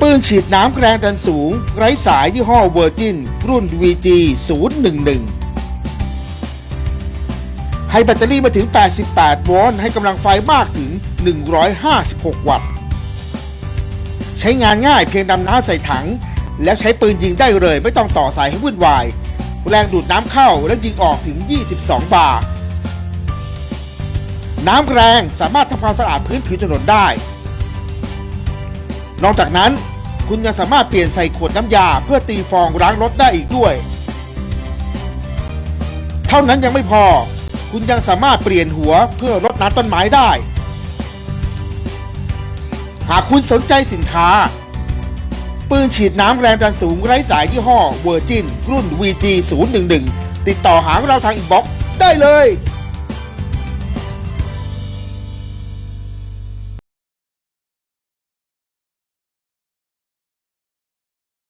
ปืนฉีดน้ำแรงดันสูง ไร้สายยี่ห้อเวอร์จินรุ่น VG 011 ให้แบตเตอรี่มาถึง 88 โวลต์ให้กำลังไฟมากถึง 156 วัตต์ ใช้งานง่ายเพียงดำน้ำใส่ถัง แล้วใช้ปืนยิงได้เลยไม่ต้องต่อสายให้วุ่นวาย แรงดูดน้ำเข้าและยิงออกถึง 22 บาร์น้ำแรงสามารถทำความสะอาดพื้นผิวถนนได้ นอกจากนั้นคุณยังสามารถเปลี่ยนใส่ขวดน้ำยาเพื่อตีฟองล้างรถได้อีกด้วย เท่านั้นยังไม่พอ คุณยังสามารถเปลี่ยนหัวเพื่อรดน้ำต้นไม้ได้ หากคุณสนใจสินค้า ปืนฉีดน้ำแรงดันสูงไร้สายยี่ห้อเวอร์จินรุ่น VG 011 ติดต่อหาเราทางอินบ็อกซ์ได้เลย